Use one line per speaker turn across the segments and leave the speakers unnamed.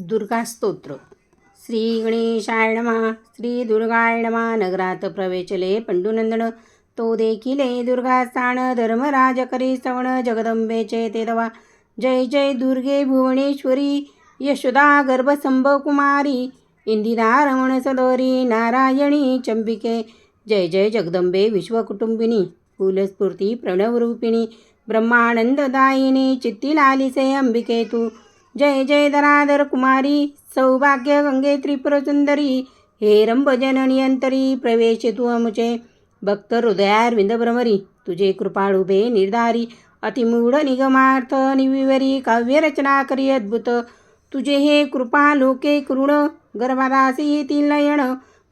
दुर्गास्तोत्र श्री गणेशाय नमा. श्री दुर्गाय नमा. नगरात प्रवेचले पंडुनंदन. तो देखिले दुर्गा स्थान धर्मराज करी सवण जगदंबेचे ते दवा. जय जय दुर्गे भुवनेश्वरी. यशोदा गर्भसंभ कुमारी. इंदिरा रमण सदोरी. नारायणी चंबिके. जय जय जगदंबे विश्वकुटुंबिनी. फुलस्फूर्ती प्रणवरूपिणी. ब्रह्मानंददायिनी. चित्ती लालिसे अंबिके तू जय जय दरादर कुमारी सौभाग्य गंगे त्रिपुर सुंदरी हे रंभजननी अंतरी प्रवेश तू अमुचे. भक्त हृदयारविंद भ्रमरी तुझे कृपाळुभे निर्धारी अतिमूढ निगमार्थ निविवरी काव्यरचना करी अद्भुत. तुझे हे कृपा लोके कृण गर्भादासी ती लयण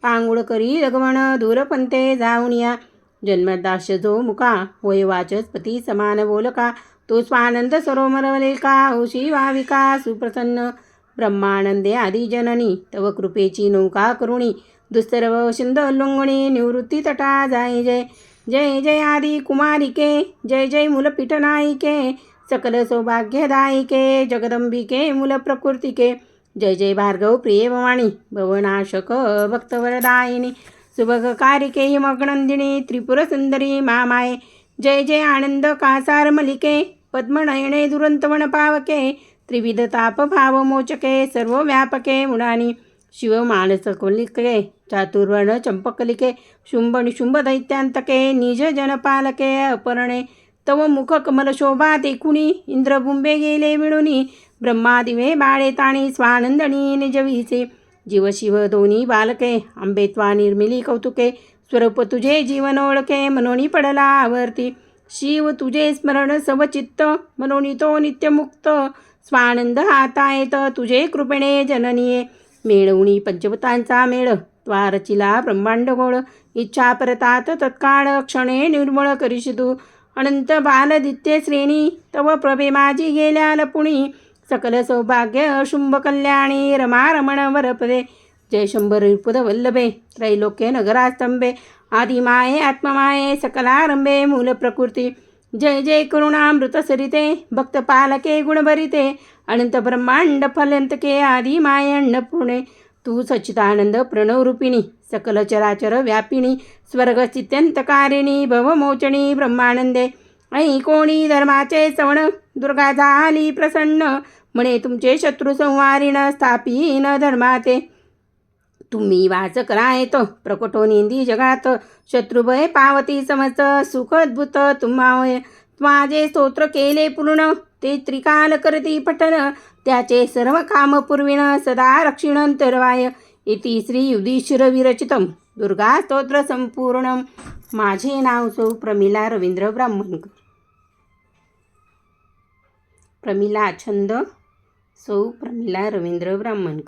पांगुळ करी रगवण दूरपंते जाऊन या जन्मदाश जो मुका होय वाचस्पती समान बोलका तो स्वानंद सरोमरवलेल का औशी भाविका सुप्रसन्न ब्रह्मानंदे आदिजननी तव कृपेची नौका करुणी दुस्तरव शिंद लुंगणी निवृत्ती तटा जाय जय जय जय आदि कुमारिके जय जय मूलपीठनायिके सकल सौभाग्यदायिके जगदंबिके मूलप्रकृतिके जय जय भार्गव प्रिय भवनाशक भक्तवरदायिनी सुभगकारिके हिमग्नंदिनी त्रिपुरसुंदरी मामाये जय जय आनंद कासार मलिके पद्मनयने दुरंतवन पावके त्रिविध ताप भाव मोचके सर्व व्यापके मुडानी शिव मानसकलिके चातुर्वर्ण चंपकलिके शुंभ दैत्यांतके निज जनपालके अपरणे तव मुख कमल शोभा देखुनी इंद्रबुंबे गेले मिळुनी ब्रह्मादिवे बाळे ताणी स्वानंदणी निजविसे जीव शिव दोन्ही बालके आंबेत्वा निर्मिली कौतुके स्वरूप तुझे जीवन ओळखे मनोनी पडला आवर्ती. शिव तुझे स्मरण सवचित्त मनोनितो नित्यमुक्त. स्वानंद हाता येत तुझे कृपेणे जननीये. मेळवणी पंचवतांचा मेळ त्वा रचिला ब्रह्मांड गोळ इच्छा परतात तत्काळ क्षणे निर्मळ करिशितू अनंत बालदित्य श्रेणी तव प्रभे माझी गेल्या लपुणी. सकल सौभाग्य शुंभ कल्याणी रमा रमण वरपदे जय शंभर रिपुद वल्लभे त्रैलोक्य नगरास्तंभे आदिमाये आत्ममाये सकलारंभे मूल प्रकृती। जय जय करुणामृतसरिते भक्तपालके गुणभरिते अनंत ब्रह्मांड फलंतके आदी माये अन्नपूर्णे। तू सच्चिदानंद प्रणवरूपिणी सकल चराचर व्यापिनी स्वर्गस्थित्यंतकारिणी भवमोचणी ब्रह्मानंदे। ऐ कोणी धर्माचे सवण दुर्गा झाली प्रसन्न म्हणे तुमचे शत्रू संवारीन स्थापीन धर्माते। तुम्ही वाच करायत. प्रकटो निंदी जगात. शत्रुभय पावती समज सुखद्भूत अद्भुत. माझे स्तोत्र केले पूर्ण. ते त्रिकाल करती पठन त्याचे सर्व काम पूर्वीण सदा रक्षिणंतरवाय इति श्री युधिष्ठिर विरचितम. दुर्गा स्तोत्र संपूर्ण. माझे नाव सौ प्रमिला रवींद्र ब्राह्मणकर. प्रमिला छंद सौ प्रमिला रवींद्र ब्राह्मणकर.